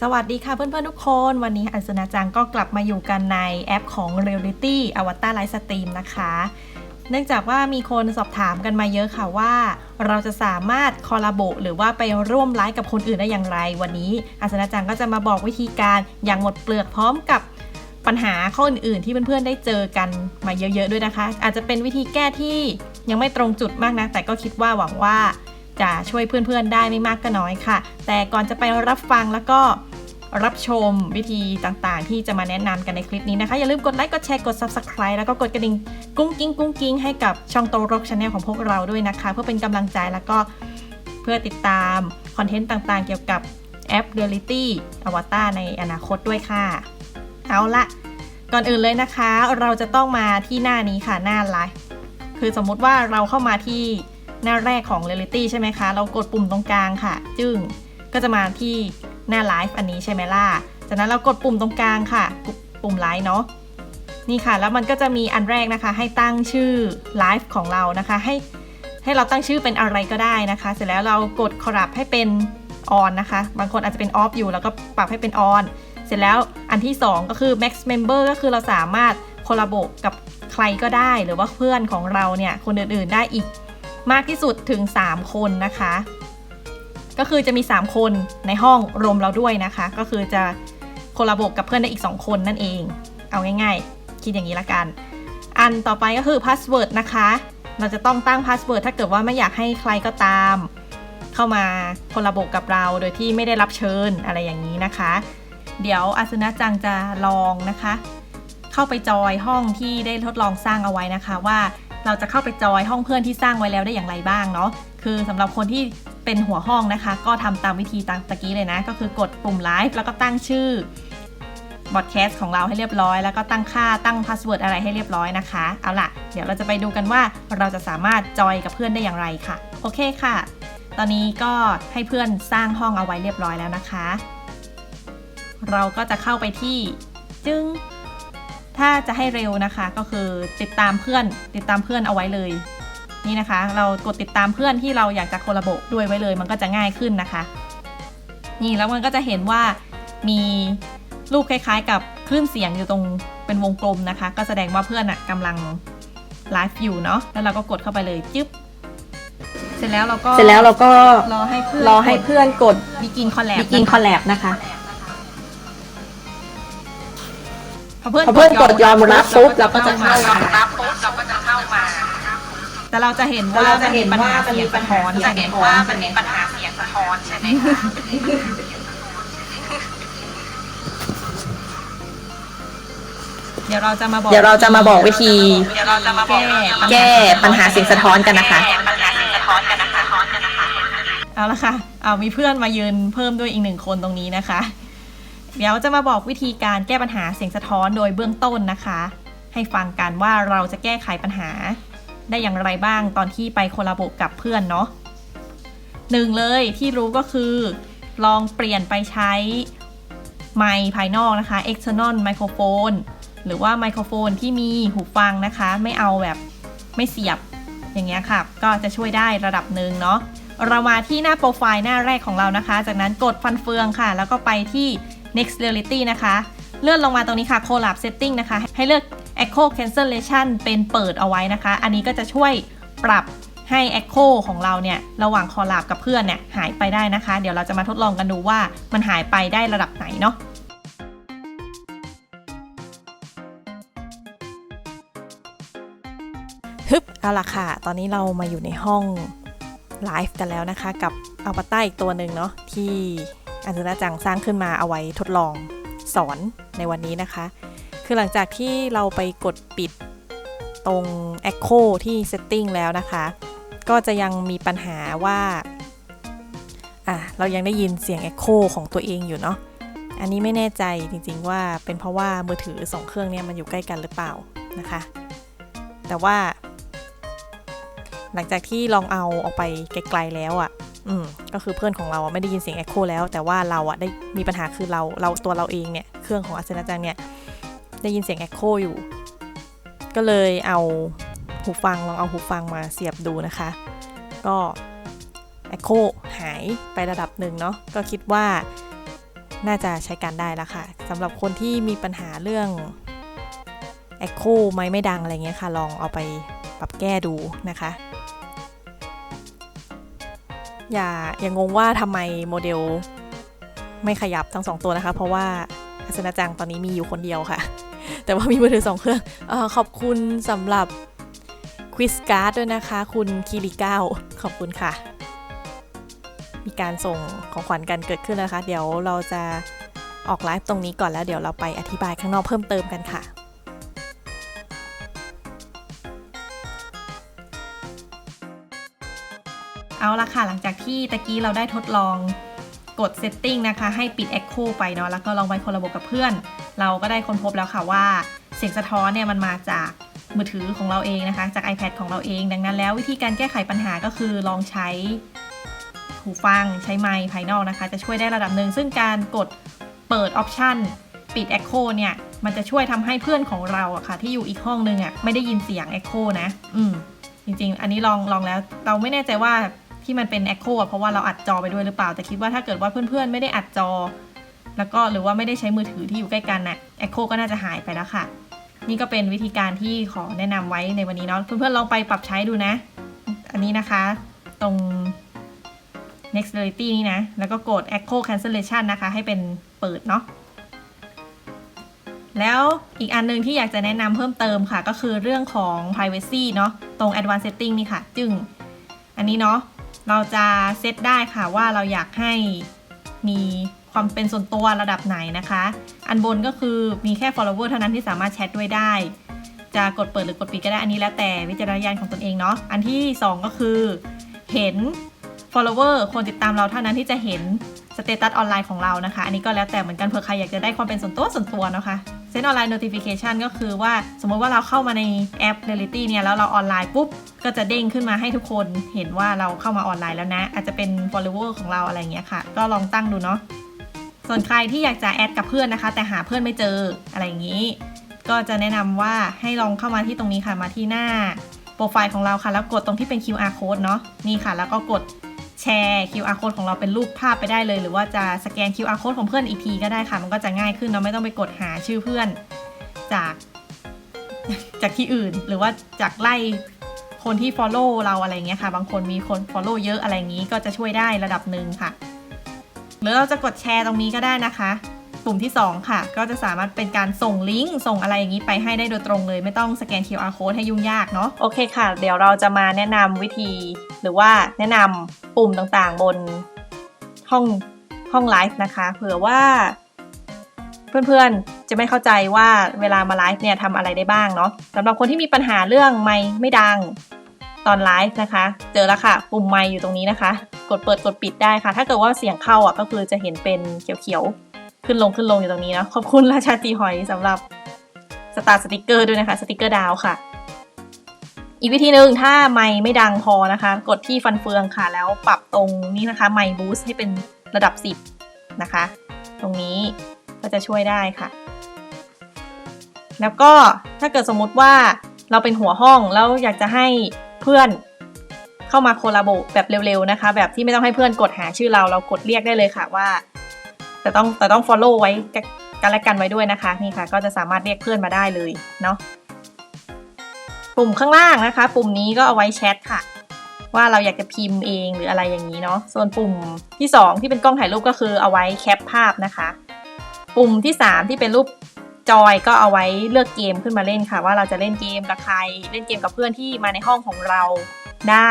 สวัสดีค่ะเพื่อนๆทุกคน วันนี้อัศนาจังก็กลับมาอยู่กันในแอปของ Reality Avatar Live Stream นะคะ เนื่องจากว่ามีคนสอบถามกันมาเยอะค่ะว่า เราจะสามารถคอลลาโบหรือว่าไปร่วมไลฟ์กับคนอื่นได้อย่างไร วันนี้อัศนาจังก็จะมาบอกวิธีการอย่างหมดเปลือกพร้อมกับปัญหาข้ออื่นๆ ที่เพื่อนๆได้เจอกันมาเยอะๆด้วยนะคะ อาจจะเป็นวิธีแก้ที่ยังไม่ตรงจุดมากนะแต่ก็คิดว่าหวังว่า จะช่วยเพื่อนๆได้ไม่มากก็น้อยค่ะ แต่ก่อนจะไปรับฟังแล้วก็รับชมวิธีต่างๆ ที่จะมาแนะนำกันในคลิปนี้นะคะ อย่าลืมกดไลค์กดแชร์กด subscribe แล้วก็กดกระดิ่งกุ้งกิ้งกุ้งกิ้งให้กับช่องโตรกชาแนลของพวกเราด้วยนะคะ เพื่อเป็นกำลังใจแล้วก็เพื่อติดตามคอนเทนต์ต่างๆ เกี่ยวกับแอป Reality Avatar ในอนาคตด้วยค่ะ เอาละก่อนอื่นเลยนะคะ เราจะต้องมาที่หน้านี้ค่ะหน้าไลฟ์คือสมมติว่าเราเข้ามาที่ หน้าแรกของ Reality ใช่ไหมคะ เรากดปุ่มตรงกลางค่ะ จึ้งก็จะมาที่หน้าไลฟ์อันนี้ใช่ไหมล่ะ จากนั้นเรากดปุ่มตรงกลางค่ะ ปุ่มไลฟ์เนาะนี่ค่ะ แล้วมันก็จะมีอันแรกนะคะ ให้ตั้งชื่อไลฟ์ของเรานะคะ ให้ให้เราตั้งชื่อเป็นอะไรก็ได้นะคะ เสร็จแล้วเรากดขรับให้เป็นออนนะคะ บางคนอาจจะเป็นออฟอยู่แล้วก็ปรับให้เป็นออนเสร็จแล้วอันที่ 2 ก็คือ max member ก็คือเราสามารถคอลลาบกับใครก็ได้ หรือว่าเพื่อนของเราเนี่ย คนอื่นๆได้อีก มากที่สุดถึง 3 คนนะคะ ก็คือจะมี 3 คนในห้องรวมเราด้วยนะคะ ก็คือจะโคลาบกับเพื่อนได้อีก 2 คนนั่นเอง เอาง่ายๆ คิดอย่างนี้ละกัน อันต่อไปก็คือพาสเวิร์ดนะคะ เราจะต้องตั้งพาสเวิร์ดถ้าเกิดว่าไม่อยากให้ใครก็ตาม เข้ามาโคลาบกับเราโดยที่ไม่ได้รับเชิญอะไรอย่างนี้นะคะ เดี๋ยวอาสนะจังจะลองนะคะ เข้าไปจอยห้องที่ได้ทดลองสร้างเอาไว้นะคะว่า เราจะเข้าไปจอยห้องเพื่อนที่สร้างไว้แล้วได้อย่างไรบ้างเนาะคือสำหรับคนที่เป็นหัวห้องนะคะ ก็ทำตามวิธีตามตะกี้เลยนะ ก็คือกดปุ่มไลฟ์แล้วก็ตั้งชื่อบอดแคสต์ของเราให้เรียบร้อย แล้วก็ตั้งค่าตั้งพาสเวิร์ดอะไรให้เรียบร้อยนะคะ เอาล่ะ เดี๋ยวเราจะไปดูกันว่าเราจะสามารถจอยกับเพื่อนได้อย่างไรค่ะ โอเคค่ะ ตอนนี้ก็ให้เพื่อนสร้างห้องเอาไว้เรียบร้อยแล้วนะคะ เราก็จะเข้าไปที่จึง ถ้าจะให้เร็วนะคะก็คือติดตามเพื่อน ติดตามเพื่อนเอาไว้เลย นี่นะคะ เรากดติดตามเพื่อนที่เราอยากจะโคลาโบด้วยไว้เลย มันก็จะง่ายขึ้นนะคะ นี่แล้วมันก็จะเห็นว่ามีรูปคล้ายๆ กับคลื่นเสียงอยู่ตรงเป็นวงกลมนะคะ ก็แสดงว่าเพื่อนอะกำลังไลฟ์อยู่เนาะแล้วเราก็กดเข้าไปเลยจึ๊บเสร็จแล้วเราก็เสร็จแล้วเราก็รอให้เพื่อนรอให้เพื่อนกดบิกินคอลแลบ begin collab นะคะ พอเพื่อนพอเพื่อนกดยอมรับปุ๊บเราก็จะเข้ามารับปุ๊บเราก็จะเข้ามา แต่เราจะเห็นว่าเราจะเห็นปัญหาว่ามันเสีมียงปัสะญท้หาอนเสียงจะเห็นสะท้อนว่ามันมีปัญหาเสียงสะท้อนใช่ไหมคะเดี๋ยวเราจะมาบอกเดี๋ยวเราจะมาบอกวิธีเดี๋ยวเราจะมาบอกแก้ปัญหาเสียงสะท้อนกันนะคะแก้ปัญหาเสียงสะท้อนกันนะคะเอาละค่ะ เอามีเพื่อนมายืนเพิ่มด้วยอีกหนึ่งคนตรงนี้นะคะ เดี๋ยวจะมาบอกวิธีการแก้ปัญหาเสียงสะท้อนโดยเบื้องต้นนะคะ ให้ฟังกันว่าเราจะแก้ไขปัญหา ได้อย่างไรบ้างตอนที่ไปโคลาโบกับเพื่อนเนาะหนึ่งเลยที่รู้ก็คือ ลองเปลี่ยนไปใช้ไมค์ภายนอกนะคะ external microphone หรือว่าไมโครโฟนที่มีหูฟังนะคะ ไม่เอาแบบไม่เสียบอย่างเงี้ยค่ะ ก็จะช่วยได้ระดับหนึ่งเนาะเรามาที่หน้าโปรไฟล์หน้าแรกของเรานะคะ จากนั้นกดฟันเฟืองค่ะ แล้วก็ไปที่ next reality นะคะ เลื่อนลงมาตรงนี้ค่ะ collab setting นะคะ ให้เลือก echo cancellation เป็นเปิดเอาไว้นะคะ อันนี้ก็จะช่วยปรับให้ echo ของเราเนี่ย ระหว่าง collab กับเพื่อนเนี่ย หายไปได้นะคะ เดี๋ยวเราจะมาทดลองกันดูว่ามันหายไปได้ระดับไหนเนาะฮึบเอาละค่ะ ตอนนี้เรามาอยู่ในห้องไลฟ์กันแล้วนะคะ กับอัลปาต้าอีกตัวหนึ่งเนาะที่ อันซุนาจังสร้างขึ้นมาเอาไว้ทดลองสอนในวันนี้นะคะ คือหลังจากที่เราไปกดปิดตรง Echo ที่ Setting แล้วนะคะ ก็จะยังมีปัญหาว่าอะเรายังได้ยินเสียง Echo ของตัวเองอยู่เนาะ อันนี้ไม่แน่ใจจริงๆว่าเป็นเพราะว่ามือถือสองเครื่องเนี้มันอยู่ใกล้กันหรือเปล่านะคะ แต่ว่า หลังจากที่ลองเอาออกไปไกลๆแล้วอะ่ะ อืมก็คือเพื่อนของเราไม่ได้ยินเสียง Echo แล้ว แต่ว่าเราอะ่ะได้มีปัญหาคือเราเราตัวเราเองเนี่ยเครื่องของอาเซนาจังเนี่ยได้ยินเสียง Echo อยู่ ก็เลยเอาหูฟังลองเอาหูฟังมาเสียบดูนะคะ ก็ Echo หายไประดับหนึ่งเนาะก็คิดว่าน่าจะใช้การได้แล้วค่ะสำหรับคนที่มีปัญหาเรื่อง Echo ไม่ไม่ดังอะไรเงี้ยค่ะ ลองเอาไปปรับแก้ดูนะคะ อย่าอย่างงงว่าทำไมโมเดลไม่ขยับทั้งสองตัวนะคะ เพราะว่าอาสนะจังตอนนี้มีอยู่คนเดียวค่ะ แต่ว่ามีมือถือสองเครื่องอขอบคุณสำหรับควิสการ์ดด้วยนะคะ คุณคิริก้าขอบคุณค่ะ มีการส่งของขวัญกันเกิดขึ้นนะคะ เดี๋ยวเราจะออกไลฟ์ตรงนี้ก่อนแล้วเดี๋ยวเราไปอธิบายข้างนอกเพิ่มเติมกันค่ะ เอาละค่ะ หลังจากที่ตะกี้เราได้ทดลองกด Setting นะคะ ให้ปิด Echo ไปเนาะแล้วก็ลองไปคนระบบกับเพื่อน เราก็ได้ค้นพบแล้วค่ะว่า เสียงสะท้อนเนี่ยมันมาจากมือถือของเราเองนะคะ จาก iPad ของเราเอง ดังนั้นแล้ววิธีการแก้ไขปัญหาก็คือลองใช้หูฟังใช้ไมค์ภายนอกนะคะ จะช่วยได้ระดับหนึ่งซึ่งการกดเปิดออปชันปิด Echo เนี่ย มันจะช่วยทำให้เพื่อนของเราอะค่ะ ที่อยู่อีกห้องนึงอะไม่ได้ยินเสียง Echo นะ อืม จริง ๆ อันนี้ลองลองแล้วเราไม่แน่ใจว่า ที่มันเป็น Echo อะเพราะว่าเราอัดจอไปด้วยหรือเปล่า แต่คิดว่าถ้าเกิดว่าเพื่อนๆ ไม่ได้อัดจอ แล้วก็หรือว่าไม่ได้ใช้มือถือที่อยู่ใกล้กันน่ะ Echo ก็น่าจะหายไปแล้วค่ะ นี่ก็เป็นวิธีการที่ขอแนะนำไว้ในวันนี้เนาะเพื่อนๆลองไปปรับใช้ดูนะ อันนี้นะคะ ตรง next reality นี่นะ แล้วก็กด echo cancellation นะคะ ให้เป็นเปิดเนาะแล้วอีกอันหนึงที่อยากจะแนะนำเพิ่มเติมค่ะ ก็คือเรื่องของ privacy เนาะตรง advanced setting นี่ค่ะ จึง อันนี้เนาะ เราจะเซตได้ค่ะว่าเราอยากให้มีความเป็นส่วนตัวระดับไหนนะคะ อันบนก็คือมีแค่ follower เท่านั้นที่สามารถแชทด้วยได้ จะกดเปิดหรือกดปิดก็ได้อันนี้แล้วแต่วิจารณญาณของตนเองเนาะ อันที่ 2 ก็คือเห็น follower คนติดตามเราเท่านั้นที่จะเห็นสเตตัสออนไลน์ของเรานะคะ อันนี้ก็แล้วแต่เหมือนกันเผื่อใครอยากจะได้ความเป็นส่วนตัวส่วนตัวนะคะ เซนออนไลน์ notification ก็คือว่าสมมติว่าเราเข้ามาในแอป Reality เนี่ยแล้วเราออนไลน์ปุ๊บ ก็จะเด้งขึ้นมาให้ทุกคนเห็นว่าเราเข้ามาออนไลน์แล้วนะ อาจจะเป็น follower ของเราอะไรเงี้ยค่ะ ก็ลองตั้งดูเนาะส่วนใครที่อยากจะแอดกับเพื่อนนะคะ แต่หาเพื่อนไม่เจออะไรอย่างนี้ ก็จะแนะนำว่าให้ลองเข้ามาที่ตรงนี้ค่ะมาที่หน้าโปรไฟล์ของเราค่ะ แล้วกดตรงที่เป็น QR code เนาะนี่ค่ะ แล้วก็กด แชร์ QR code ของเราเป็นรูปภาพไปได้เลย หรือว่าจะสแกน QR code ของเพื่อนอีกทีก็ได้ค่ะ มันก็จะง่ายขึ้นเราไม่ต้องไปกดหาชื่อเพื่อนจากจากที่อื่น หรือว่าจากไล่คนที่ follow เราอะไรเงี้ยค่ะ บางคนมีคน follow เยอะอะไรอย่างนี้ก็จะช่วยได้ระดับหนึ่งค่ะ หรือเราจะกดแชร์ตรงนี้ก็ได้นะคะ ปุ่มที่ 2 ค่ะ ก็จะสามารถเป็นการส่งลิงก์ส่งอะไรอย่างนี้ไปให้ได้โดยตรงเลย ไม่ต้องสแกน QR code ให้ยุ่งยากเนาะโอเคค่ะ เดี๋ยวเราจะมาแนะนำวิธี หรือว่าแนะนำปุ่มต่างๆ บนห้องห้องไลฟ์นะคะเผื่อว่า เพื่อนๆจะไม่เข้าใจว่าเวลามาไลฟ์เนี่ยทำอะไรได้บ้างเนาะสำหรับคนที่มีปัญหาเรื่องไมค์ไม่ดังตอนไลฟ์นะคะ เจอแล้วค่ะ ปุ่มไมค์อยู่ตรงนี้นะคะ กดเปิดกดปิดได้ค่ะ ถ้าเกิดว่าเสียงเข้าอะก็คือจะเห็นเป็นเขียวๆ ขึ้นลงขึ้นลงอยู่ตรงนี้นะ ขอบคุณราชาจีหอยสำหรับสตาร์สติกเกอร์ด้วยนะคะ สติกเกอร์ดาวค่ะ อีกวิธีหนึ่งถ้าไมค์ไม่ดังพอนะคะ กดที่ฟันเฟืองค่ะ แล้วปรับตรงนี้นะคะไมค์บูสต์ให้เป็นระดับ 10 นะคะ ตรงนี้ก็จะช่วยได้ค่ะ แล้วก็ถ้าเกิดสมมุติว่าเราเป็นหัวห้องแล้วอยากจะให้เพื่อนเข้ามาโคลาโบแบบเร็วๆนะคะ แบบที่ไม่ต้องให้เพื่อนกดหาชื่อเราเรากดเรียกได้เลยค่ะว่า แต่ต้องแต่ต้อง follow ไว้กันและกันไว้ด้วยนะคะนี่ค่ะ ก็จะสามารถเรียกเพื่อนมาได้เลยเนาะปุ่มข้างล่างนะคะ ปุ่มนี้ก็เอาไว้แชทค่ะ ว่าเราอยากจะพิมพ์เองหรืออะไรอย่างนี้เนาะส่วนปุ่มที่ 2 ที่เป็นกล้องถ่ายรูปก็คือเอาไว้แคปภาพนะคะ ปุ่มที่ 3 ที่เป็นรูปจอยก็เอาไว้เลือกเกมขึ้นมาเล่นค่ะ ว่าเราจะเล่นเกมกับใคร เล่นเกมกับเพื่อนที่มาในห้องของเราได้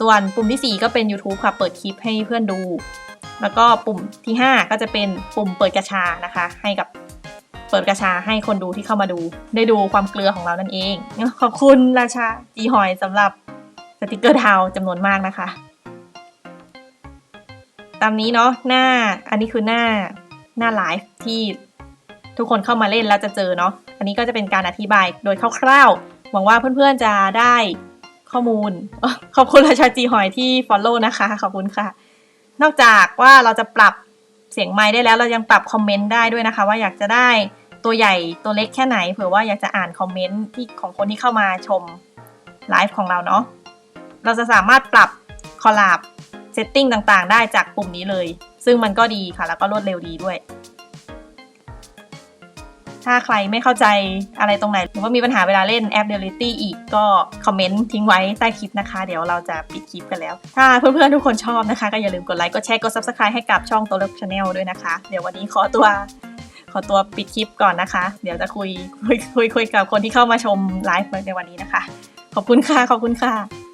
ส่วนปุ่มที่ 4 ก็เป็น YouTube ค่ะ เปิดคลิปให้เพื่อนดู แล้วก็ปุ่มที่ 5 ก็จะเป็นปุ่มเปิดกระชานะคะ ให้กับเปิดกระชาให้คนดูที่เข้ามาดู ได้ดูความเกลือของเรานั่นเอง ขอบคุณราชาจีหอยสำหรับสติกเกอร์ดาวจำนวนมากนะคะ ตามนี้เนาะหน้าอันนี้คือหน้าหน้าไลฟ์ที่ทุกคนเข้ามาเล่นแล้วจะเจอเนาะอันนี้ก็จะเป็นการอธิบายโดยคร่าวๆ หวังว่าเพื่อนๆจะได้ข้อมูล ขอบคุณราชาจีหอยที่ follow นะคะ ขอบคุณค่ะ นอกจากว่าเราจะปรับเสียงไม้ได้แล้วเรายังปรับคอมเมนต์ได้ด้วยนะคะ ว่าอยากจะได้ตัวใหญ่ตัวเล็กแค่ไหนเผื่อว่าอยากจะอ่านคอมเมนต์ที่ของคนที่เข้ามาชมไลฟ์ของเราเนาะเราจะสามารถปรับคอลลาบเซตติ้งต่างๆ ได้จากปุ่มนี้เลย ซึ่งมันก็ดีค่ะแล้วก็รวดเร็วดีด้วย ถ้าใครไม่เข้าใจอะไรตรงไหน หรือว่ามีปัญหาเวลาเล่นแอป Reality อีกก็คอมเมนต์ทิ้งไว้ใต้คลิปนะคะ เดี๋ยวเราจะปิดคลิปกันแล้ว ถ้าเพื่อนๆทุกคนชอบนะคะ ก็อย่าลืมกดไลค์ กดแชร์ กด Subscribe ให้กับช่องโตเล็กชาแนลด้วยนะคะ เดี๋ยววันนี้ขอตัวขอตัวปิดคลิปก่อนนะคะ เดี๋ยวจะคุยคุยคุยคุยกับคนที่เข้ามาชมไลฟ์ในวันนี้นะคะ ขอบคุณค่ะ ขอบคุณค่ะ